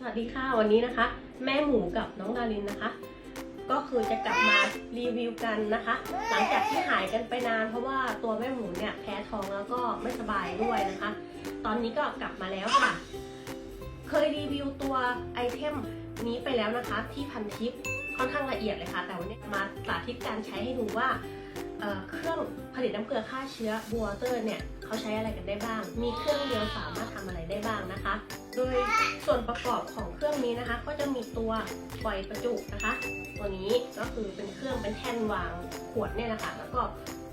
สวัสดีค่ะวันนี้นะคะ แม่หมูกับน้องดารินนะคะ ก็คือจะกลับมารีวิวกันนะคะ หลังจากที่หายกันไปนาน เพราะว่าตัวแม่หมูเนี่ยแพ้ท้องแล้วก็ไม่สบายด้วยนะคะ ตอนนี้ก็กลับมาแล้วค่ะ เคยรีวิวตัวไอเทมนี้ไปแล้วนะคะ ที่พันทิปค่อนข้างละเอียดเลยค่ะ แต่วันนี้มาสาธิตการใช้ให้ดูว่า เครื่องผลิตน้ำเกลือฆ่าเชื้อบัวเตอร์เนี่ยเขาใช้อะไรกันได้บ้าง มีเครื่องเดียวสามารถทำอะไรได้บ้างนะคะ โดยส่วนประกอบของเครื่องนี้นะคะ ก็จะมีตัวปล่อยประจุนะคะ ตัวนี้ก็คือเป็นเครื่องเป็นแท่นวางขวดเนี่ยนะคะแล้วก็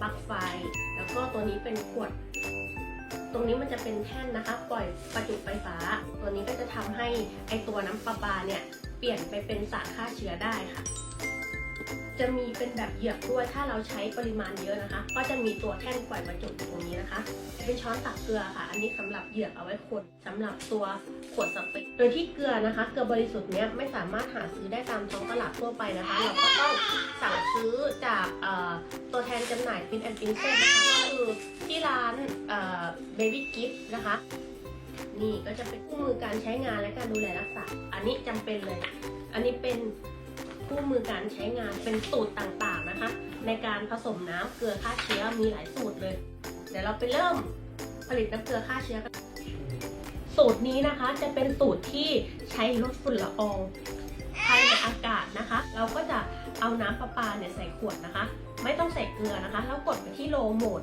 ปลั๊กไฟ แล้วก็ตัวนี้เป็นขวด ตรงนี้มันจะเป็นแท่นนะคะ ปล่อยประจุไฟฟ้า ตัวนี้ก็จะทำให้ไอตัวน้ำประปาเนี่ยเปลี่ยนไปเป็นสารฆ่าเชื้อได้ค่ะ จะมีเป็นแบบเหยือกด้วยถ้าเราใช้ปริมาณเยอะนะคะ ก็จะมีตัวแท่นปล่อยประจุตรงนี้นะคะ เป็นช้อนตักเกลือค่ะ อันนี้สำหรับเหยือกเอาไว้คนสำหรับตัวขวดสเปรย์โดยที่เกลือนะคะ เกลือบริสุทธิ์เนี้ยไม่สามารถหาซื้อได้ตามท้องตลาดทั่วไปนะคะ เราก็ต้องสั่งซื้อจากตัวแทนจำหน่ายฟินแอนด์ฟินเซ่นะคะก็คือที่ร้านเบบี้กิฟต์นะคะนี่ก็จะเป็นคู่มือการใช้งานและการดูแลรักษา อันนี้จำเป็นเลย อันนี้เป็น คู่มือการใช้งานเป็นสูตรต่างๆนะคะ ในการผสมน้ำเกลือฆ่าเชื้อมีหลายสูตรเลย เดี๋ยวเราไปเริ่มผลิตน้ำเกลือฆ่าเชื้อกันสูตรนี้นะคะจะเป็นสูตรที่ใช้ลดฝุ่นละอองภายในอากาศนะคะ เราก็จะเอาน้ำประปาเนี่ยใส่ขวดนะคะ ไม่ต้องใส่เกลือนะคะ แล้วกดไปที่โลโหมด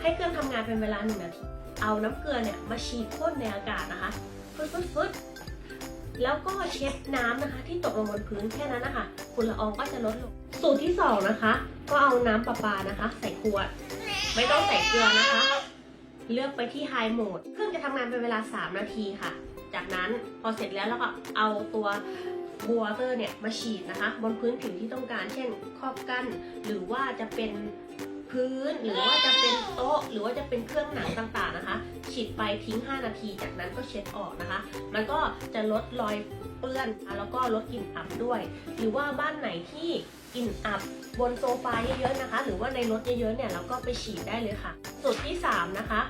ให้เครื่องทำงานเป็นเวลาหนึ่งนาที เอาน้ำเกลือเนี่ยมาฉีดพ่นในอากาศนะคะฟึดฟึดฟึด แล้วก็เช็ดน้ำนะคะ ที่ตกลงบนพื้นแค่นั้นนะคะฝุ่นละอองก็จะลดลง สูตรที่สองนะคะ ก็เอาน้ำประปานะคะ ใส่ขวด ไม่ต้องใส่เกลือนะคะ เลือกไปที่ไฮโหมดเครื่องจะทำงานเป็นเวลา 3 นาทีค่ะ จากนั้นพอเสร็จแล้วเราก็เอาตัวบัวเตอร์เนี่ยมาฉีดนะคะ บนพื้นผิวที่ต้องการ เช่นครอบกั้น หรือว่าจะเป็น พื้นหรือว่าจะเป็นโต๊ะ หรือว่าจะเป็นเครื่องหนังต่างๆนะคะ ฉีดไปทิ้ง 5 นาที จากนั้นก็เช็ดออกนะคะ มันก็จะลดรอยเปื้อนนะคะแล้วก็ลดกลิ่นอับด้วย หรือว่าบ้านไหนที่กลิ่นอับบนโซฟาเยอะๆนะคะ หรือว่าในรถเยอะๆเนี่ยเราก็ไปฉีดได้เลยค่ะสูตรที่ 3 นะคะ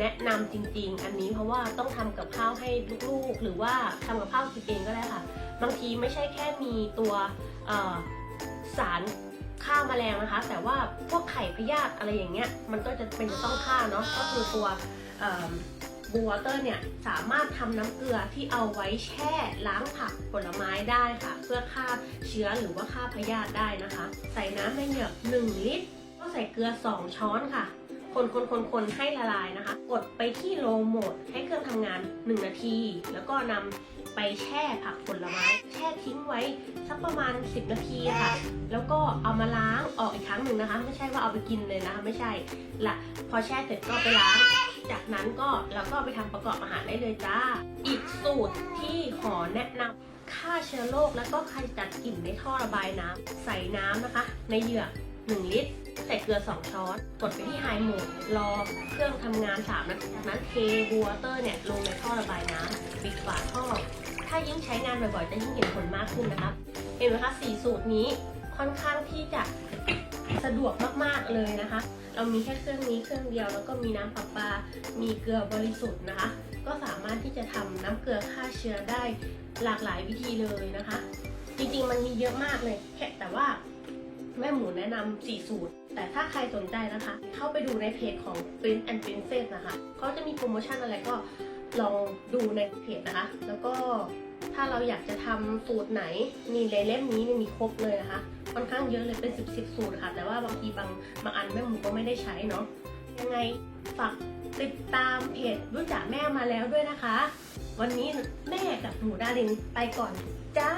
แนะนำจริง ๆ อันนี้เพราะว่าต้องทำกับข้าวให้ลูกๆ หรือว่าทำกับข้าวกินเองก็ได้ค่ะ บางทีไม่ใช่แค่มีตัวสาร ฆ่าแมลงนะคะ แต่ว่าพวกไข่พยาธิอะไรอย่างเงี้ยมันก็จะเป็นจะต้องฆ่าเนาะก็คือตัวบูวอเตอร์เนี่ยสามารถทำน้ำเกลือที่เอาไว้แช่ล้างผักผลไม้ได้ค่ะ เพื่อฆ่าเชื้อหรือว่าฆ่าพยาธิได้นะคะ ใส่น้ำในเหยือก1 ลิตรก็ใส่เกลือ 2 ช้อนค่ะ คนคนคนคนให้ละลายนะคะ กดไปที่โลโหมดให้เครื่องทำงาน 1 นาที แล้วก็นำ ไปแช่ผักผลไม้ แช่ทิ้งไว้สักประมาณ 10 นาทีค่ะ แล้วก็เอามาล้างออกอีกครั้งหนึ่งนะคะ ไม่ใช่ว่าเอาไปกินเลยนะคะ ไม่ใช่ละพอแช่เสร็จก็ไปล้าง จากนั้นก็เราก็ไปทำประกอบอาหารได้เลยจ้า อีกสูตรที่ขอแนะนำฆ่าเชื้อโรคแล้วก็ขจัดกลิ่นในท่อระบายน้ำใส่น้ำนะคะ ในเหยือก1 ลิตรใส่เกลือ 2 ช้อน กดไปที่ไฮโหมด รอเครื่องทำงาน3นาทีจากนั้นเทบัวเตอร์เนี่ยลงในท่อระบายน้ำปิดฝาท่อายิ่งใช้งานบ่อยๆ จะยิ่งเห็นผลมากขึ้นนะคะเห็นไหมคะสีสูตรนี้ค่อนข้างที่จะสะดวกมากๆเลยนะคะ เรามีแค่เครื่องนี้เครื่องเดียวแล้วก็มีน้ำประปา มีเกลือบริสุทธิ์นะคะ ก็สามารถที่จะทำน้ำเกลือฆ่าเชื้อได้หลากหลายวิธีเลยนะคะ จริงๆมันมีเยอะมากเลยแค่แต่ว่าแม่หมูแนะนำ4สูตร แต่ถ้าใครสนใจนะคะ เข้าไปดูในเพจของ Print and Princess นะคะเขาจะมีโปรโมชั่นอะไรก็ลองดูในเพจนะคะ แล้วก็ ถ้าเราอยากจะทำสูตรไหน มีในเล่มนี้มีครบเลยนะคะค่อนข้างเยอะเลยเป็น 10บสสูตรค่ะ แต่ว่าบางทีบางบางอันแม่หมูก็ไม่ได้ใช้เนาะยังไงฝากติดตามเพจรู้จักแม่มาแล้วด้วยนะคะ วันนี้แม่กับหมูดาลินไปก่อนจ้า